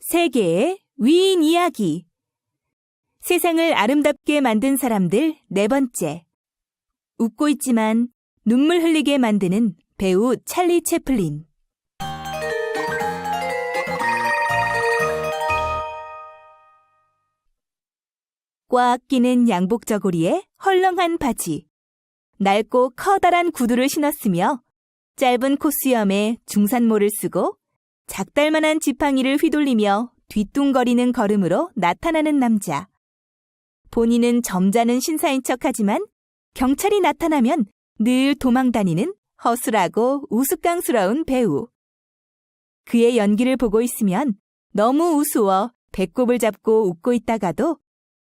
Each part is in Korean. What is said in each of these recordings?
세계의 위인 이야기. 세상을 아름답게 만든 사람들 네 번째. 웃고 있지만 눈물 흘리게 만드는 배우 찰리 채플린. 꽉 끼는 양복 저고리에 헐렁한 바지. 낡고 커다란 구두를 신었으며 짧은 코수염에 중산모를 쓰고 작달만한 지팡이를 휘둘리며 뒤뚱거리는 걸음으로 나타나는 남자. 본인은 점잖은 신사인 척하지만 경찰이 나타나면 늘 도망다니는 허술하고 우스꽝스러운 배우. 그의 연기를 보고 있으면 너무 우스워 배꼽을 잡고 웃고 있다가도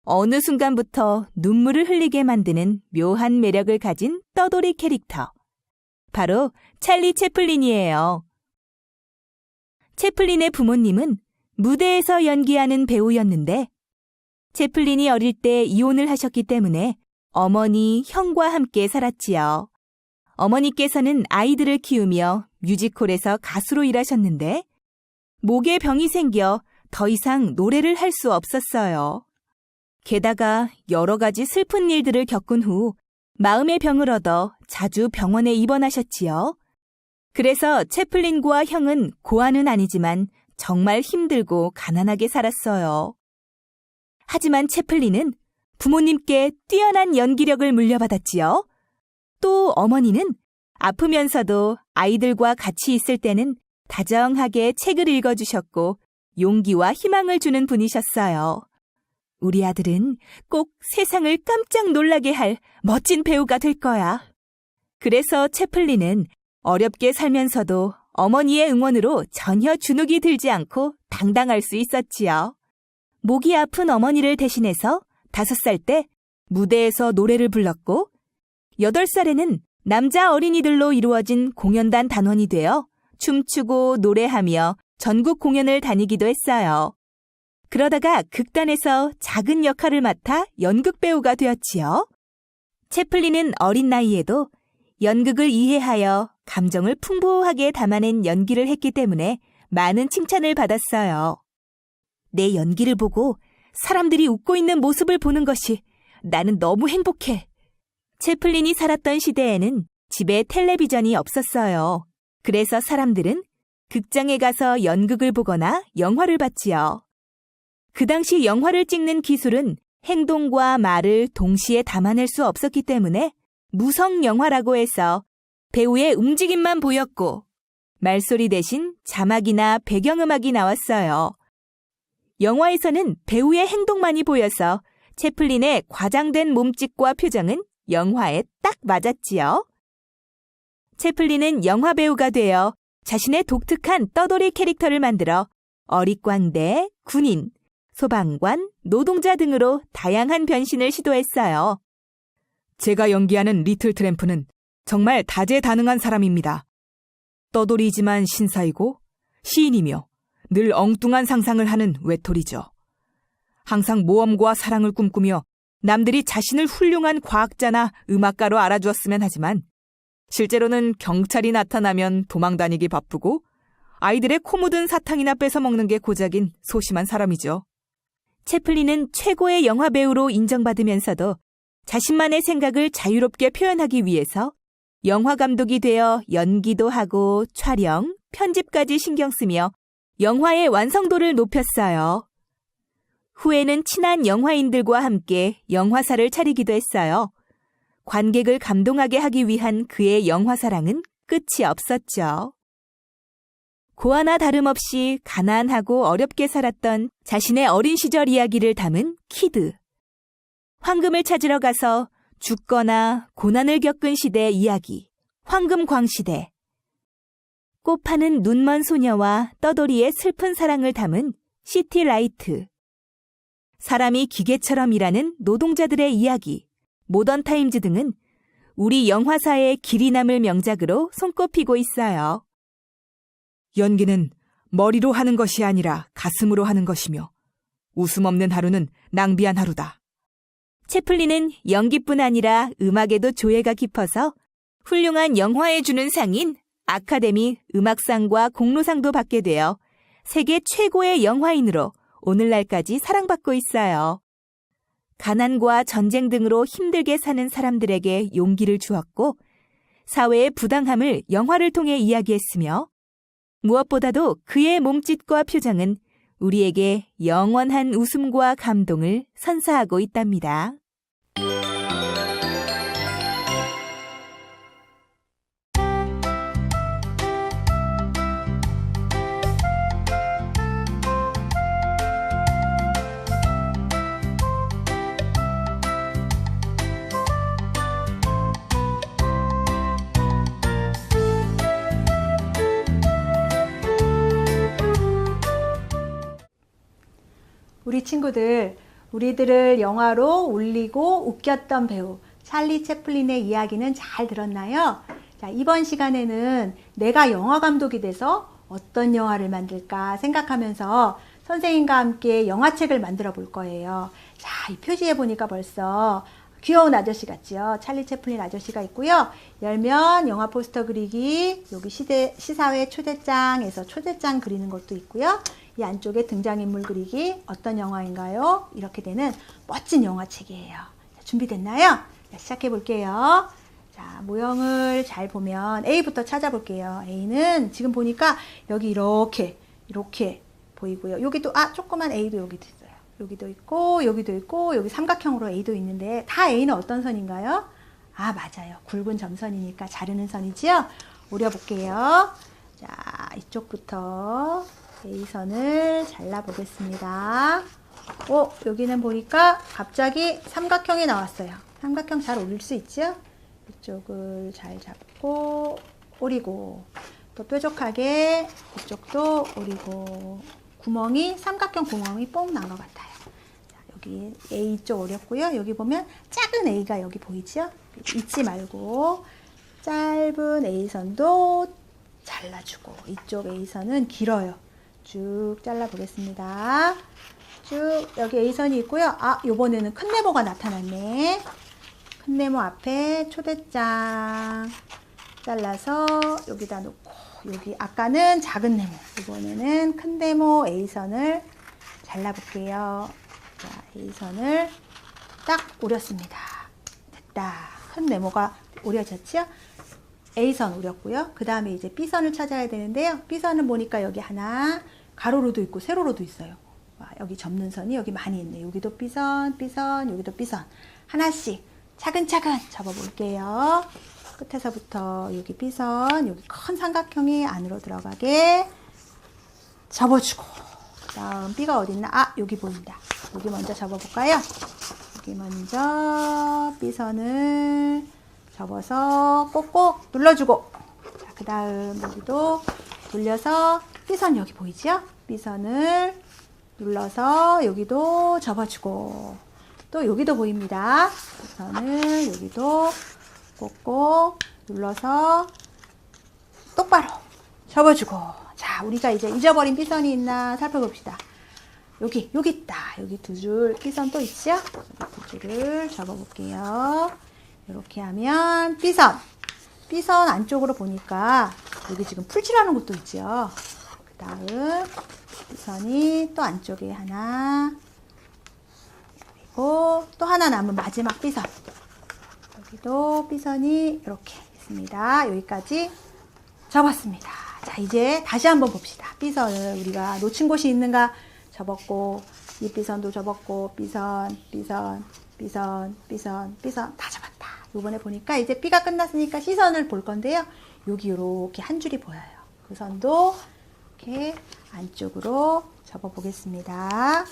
어느 순간부터 눈물을 흘리게 만드는 묘한 매력을 가진 떠돌이 캐릭터. 바로 찰리 채플린이에요. 채플린의 부모님은 무대에서 연기하는 배우였는데 채플린이 어릴 때 이혼을 하셨기 때문에 어머니, 형과 함께 살았지요. 어머니께서는 아이들을 키우며 뮤지컬에서 가수로 일하셨는데 목에 병이 생겨 더 이상 노래를 할 수 없었어요. 게다가 여러 가지 슬픈 일들을 겪은 후 마음의 병을 얻어 자주 병원에 입원하셨지요. 그래서 채플린과 형은 고아는 아니지만 정말 힘들고 가난하게 살았어요. 하지만 채플린은 부모님께 뛰어난 연기력을 물려받았지요. 또 어머니는 아프면서도 아이들과 같이 있을 때는 다정하게 책을 읽어주셨고 용기와 희망을 주는 분이셨어요. 우리 아들은 꼭 세상을 깜짝 놀라게 할 멋진 배우가 될 거야. 그래서 채플린은 어렵게 살면서도 어머니의 응원으로 전혀 주눅이 들지 않고 당당할 수 있었지요. 목이 아픈 어머니를 대신해서 다섯 살 때 무대에서 노래를 불렀고, 여덟 살에는 남자 어린이들로 이루어진 공연단 단원이 되어 춤추고 노래하며 전국 공연을 다니기도 했어요. 그러다가 극단에서 작은 역할을 맡아 연극 배우가 되었지요. 채플린은 어린 나이에도 연극을 이해하여 감정을 풍부하게 담아낸 연기를 했기 때문에 많은 칭찬을 받았어요. 내 연기를 보고 사람들이 웃고 있는 모습을 보는 것이 나는 너무 행복해. 채플린이 살았던 시대에는 집에 텔레비전이 없었어요. 그래서 사람들은 극장에 가서 연극을 보거나 영화를 봤지요. 그 당시 영화를 찍는 기술은 행동과 말을 동시에 담아낼 수 없었기 때문에 무성 영화라고 해서 배우의 움직임만 보였고 말소리 대신 자막이나 배경음악이 나왔어요. 영화에서는 배우의 행동만이 보여서 채플린의 과장된 몸짓과 표정은 영화에 딱 맞았지요. 채플린은 영화 배우가 되어 자신의 독특한 떠돌이 캐릭터를 만들어 어릿광대, 군인, 소방관, 노동자 등으로 다양한 변신을 시도했어요. 제가 연기하는 리틀 트램프는 정말 다재다능한 사람입니다. 떠돌이지만 신사이고 시인이며 늘 엉뚱한 상상을 하는 외톨이죠. 항상 모험과 사랑을 꿈꾸며 남들이 자신을 훌륭한 과학자나 음악가로 알아주었으면 하지만 실제로는 경찰이 나타나면 도망다니기 바쁘고 아이들의 코 묻은 사탕이나 뺏어 먹는 게 고작인 소심한 사람이죠. 채플린은 최고의 영화 배우로 인정받으면서도 자신만의 생각을 자유롭게 표현하기 위해서 영화 감독이 되어 연기도 하고 촬영, 편집까지 신경 쓰며 영화의 완성도를 높였어요. 후에는 친한 영화인들과 함께 영화사를 차리기도 했어요. 관객을 감동하게 하기 위한 그의 영화 사랑은 끝이 없었죠. 고아나 다름없이 가난하고 어렵게 살았던 자신의 어린 시절 이야기를 담은 키드. 황금을 찾으러 가서 죽거나 고난을 겪은 시대의 이야기, 황금광시대. 꽃 파는 눈먼 소녀와 떠돌이의 슬픈 사랑을 담은 시티라이트. 사람이 기계처럼 일하는 노동자들의 이야기, 모던타임즈 등은 우리 영화사의 길이 남을 명작으로 손꼽히고 있어요. 연기는 머리로 하는 것이 아니라 가슴으로 하는 것이며 웃음 없는 하루는 낭비한 하루다. 채플린은 연기뿐 아니라 음악에도 조예가 깊어서 훌륭한 영화에 주는 상인 아카데미 음악상과 공로상도 받게 되어 세계 최고의 영화인으로 오늘날까지 사랑받고 있어요. 가난과 전쟁 등으로 힘들게 사는 사람들에게 용기를 주었고, 사회의 부당함을 영화를 통해 이야기했으며, 무엇보다도 그의 몸짓과 표정은 우리에게 영원한 웃음과 감동을 선사하고 있답니다. 친구들, 우리들을 영화로 울리고 웃겼던 배우 찰리 채플린의 이야기는 잘 들었나요? 자, 이번 시간에는 내가 영화 감독이 돼서 어떤 영화를 만들까 생각하면서 선생님과 함께 영화책을 만들어 볼 거예요. 자, 이 표지에 보니까 벌써 귀여운 아저씨 같지요? 찰리 채플린 아저씨가 있고요. 열면 영화 포스터 그리기, 여기 시대, 시사회 초대장에서 초대장 그리는 것도 있고요. 이 안쪽에 등장인물 그리기, 어떤 영화인가요? 이렇게 되는 멋진 영화책이에요. 자, 준비됐나요? 자, 시작해 볼게요. 자, 모형을 잘 보면 A부터 찾아볼게요. A는 지금 보니까 여기 이렇게, 이렇게 보이고요. 여기도, 아, 조그만 A도 여기도 있어요. 여기도 있고, 여기도 있고, 여기 삼각형으로 A도 있는데, 다 A는 어떤 선인가요? 아, 맞아요. 굵은 점선이니까 자르는 선이지요? 오려볼게요. 자, 이쪽부터 A선을 잘라보겠습니다. 오, 여기는 보니까 갑자기 삼각형이 나왔어요. 삼각형 잘 오릴 수 있죠? 이쪽을 잘 잡고 오리고 또 뾰족하게 이쪽도 오리고 구멍이 삼각형 구멍이 뽕 난 것 같아요. 자, 여기 A 쪽 오렸고요. 여기 보면 작은 A가 여기 보이죠? 잊지 말고 짧은 A선도 잘라주고 이쪽 A선은 길어요. 쭉 잘라 보겠습니다. 쭉 여기 A선이 있고요. 아, 요번에는 큰 네모가 나타났네. 큰 네모 앞에 초대장 잘라서 여기다 놓고 여기 아까는 작은 네모 이번에는 큰 네모 A선을 잘라 볼게요. 자, A선을 딱 오렸습니다. 됐다. 큰 네모가 오려졌죠? A선 오렸고요. 그 다음에 이제 B선을 찾아야 되는데요. B선은 보니까 여기 하나 가로로도 있고 세로로도 있어요. 와, 여기 접는 선이 여기 많이 있네. 여기도 B선, B선, 여기도 B선. 하나씩 차근차근 접어볼게요. 끝에서부터 여기 B선, 여기 큰 삼각형이 안으로 들어가게 접어주고 그 다음 B가 어딨나? 아, 여기 보인다. 여기 먼저 접어볼까요? 여기 먼저 B선을 접어서 꼭꼭 눌러주고 자, 그 다음 여기도 돌려서 B선 여기 보이죠? B선을 눌러서 여기도 접어주고 또 여기도 보입니다. B선을 여기도 꼭꼭 눌러서 똑바로 접어주고 자 우리가 이제 잊어버린 B선이 있나 살펴봅시다. 여기 여기 있다. 여기 두줄 B선 또 있죠? 두 줄을 접어볼게요. 이렇게 하면 B선. B선 안쪽으로 보니까 여기 지금 풀칠하는 것도 있죠. 그 다음 B선이 또 안쪽에 하나 그리고 또 하나 남은 마지막 B선. 여기도 B선이 이렇게 있습니다. 여기까지 접었습니다. 자, 이제 다시 한번 봅시다. B선을 우리가 놓친 곳이 있는가 접었고, 이 B선도 접었고, B선, B선, B선, B선, B선 다 접었다. 요번에 보니까 이제 B가 끝났으니까 C선을 볼 건데요. 여기 이렇게 한 줄이 보여요. 그 선도 이렇게 안쪽으로 접어 보겠습니다.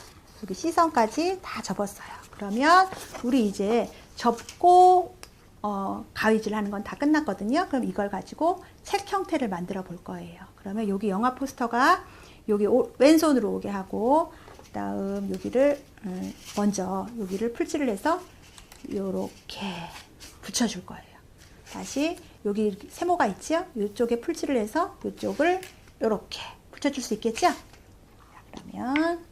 여기 C선까지 다 접었어요. 그러면 우리 이제 접고 어, 가위질 하는 건 다 끝났거든요. 그럼 이걸 가지고 책 형태를 만들어 볼 거예요. 그러면 여기 영화 포스터가 여기 오, 왼손으로 오게 하고 그다음 여기를 음, 먼저 여기를 풀칠을 해서 요렇게 붙여줄 거예요. 다시 여기 세모가 있죠? 이쪽에 풀칠을 해서 이쪽을 요렇게 붙여줄 수 있겠죠? 자, 그러면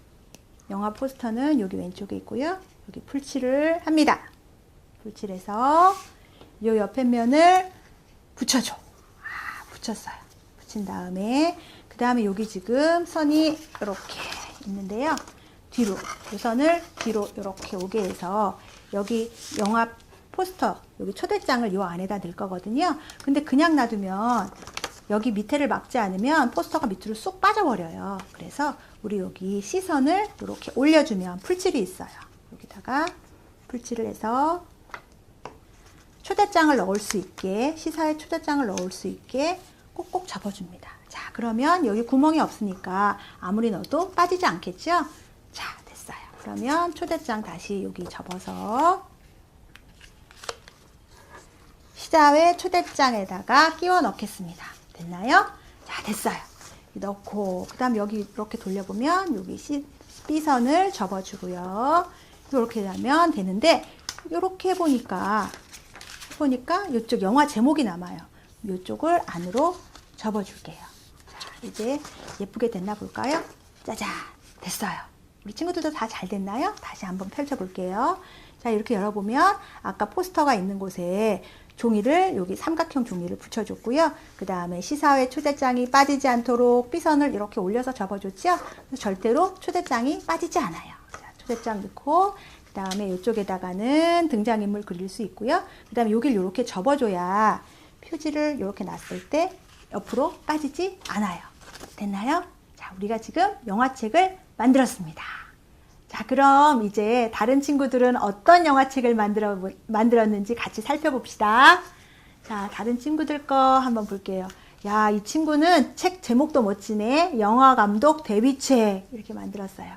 영화 포스터는 여기 왼쪽에 있고요. 여기 풀칠을 합니다. 풀칠해서 이 옆에 면을 붙여줘. 아, 붙였어요. 붙인 다음에 그 다음에 여기 지금 선이 이렇게 있는데요. 뒤로 이 선을 뒤로 이렇게 오게 해서 여기 영화 포스터 여기 초대장을 요 안에다 넣을 거거든요. 근데 그냥 놔두면 여기 밑에를 막지 않으면 포스터가 밑으로 쏙 빠져버려요. 그래서 우리 여기 시선을 이렇게 올려주면 풀칠이 있어요. 여기다가 풀칠을 해서 초대장을 넣을 수 있게 시사에 초대장을 넣을 수 있게 꼭꼭 접어줍니다. 자 그러면 여기 구멍이 없으니까 아무리 넣어도 빠지지 않겠죠? 자 됐어요. 그러면 초대장 다시 여기 접어서 시자회 초대장에다가 끼워 넣겠습니다. 됐나요? 자 됐어요. 넣고 그 다음 여기 이렇게 돌려보면 여기 시, B선을 접어주고요. 이렇게 하면 되는데 이렇게 해보니까 보니까 이쪽 영화 제목이 남아요. 이쪽을 안으로 접어줄게요. 자, 이제 예쁘게 됐나 볼까요? 짜잔, 됐어요. 우리 친구들도 다 잘 됐나요? 다시 한번 펼쳐볼게요. 자, 이렇게 열어보면 아까 포스터가 있는 곳에 종이를 여기 삼각형 종이를 붙여줬고요. 그 다음에 시사회 초대장이 빠지지 않도록 삐선을 이렇게 올려서 접어줬죠. 절대로 초대장이 빠지지 않아요. 자, 초대장 넣고 그 다음에 이쪽에다가는 등장인물 그릴 수 있고요. 그 다음에 여기를 이렇게 접어줘야 표지를 이렇게 놨을 때 옆으로 빠지지 않아요. 됐나요? 자, 우리가 지금 영화책을 만들었습니다. 자, 그럼 이제 다른 친구들은 어떤 영화책을 만들어, 만들었는지 같이 살펴봅시다. 자, 다른 친구들 거 한번 볼게요. 야, 이 친구는 책 제목도 멋지네. 영화 감독 데뷔책. 이렇게 만들었어요.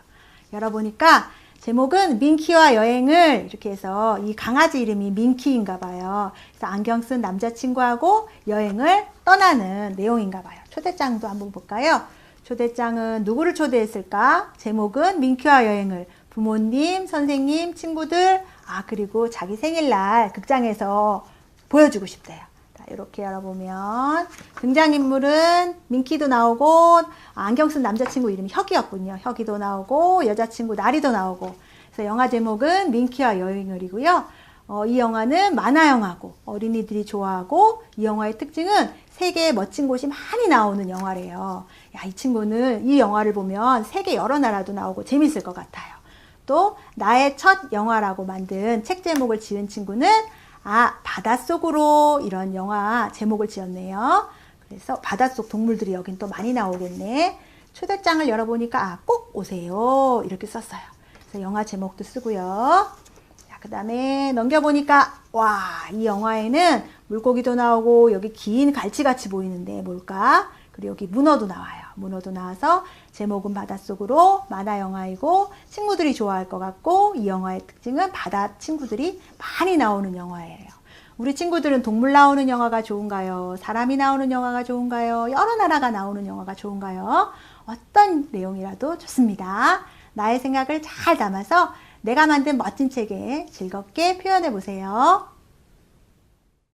열어보니까 제목은 민키와 여행을 이렇게 해서 이 강아지 이름이 민키인가 봐요. 그래서 안경 쓴 남자친구하고 여행을 떠나는 내용인가 봐요. 초대장도 한번 볼까요? 초대장은 누구를 초대했을까? 제목은 민키와 여행을 부모님, 선생님, 친구들, 아, 그리고 자기 생일날 극장에서 보여주고 싶대요. 자, 이렇게 열어보면 등장인물은 민키도 나오고 안경 쓴 남자친구 이름이 혁이었군요. 혁이도 나오고 여자친구 나리도 나오고 그래서 영화 제목은 민키와 여행을이고요. 어, 이 영화는 만화 영화고 어린이들이 좋아하고 이 영화의 특징은 세계에 멋진 곳이 많이 나오는 영화래요. 야, 이 친구는 이 영화를 보면 세계 여러 나라도 나오고 재밌을 것 같아요. 또 나의 첫 영화라고 만든 책 제목을 지은 친구는 아, 바닷속으로 이런 영화 제목을 지었네요. 그래서 바닷속 동물들이 여긴 또 많이 나오겠네. 초대장을 열어보니까 아, 꼭 오세요. 이렇게 썼어요. 그래서 영화 제목도 쓰고요. 자, 그 다음에 넘겨보니까 와, 이 영화에는 물고기도 나오고 여기 긴 갈치같이 보이는데 뭘까? 그리고 여기 문어도 나와요. 문어도 나와서 제목은 바닷속으로 만화 영화이고 친구들이 좋아할 것 같고 이 영화의 특징은 바다 친구들이 많이 나오는 영화예요. 우리 친구들은 동물 나오는 영화가 좋은가요? 사람이 나오는 영화가 좋은가요? 여러 나라가 나오는 영화가 좋은가요? 어떤 내용이라도 좋습니다. 나의 생각을 잘 담아서 내가 만든 멋진 책에 즐겁게 표현해 보세요.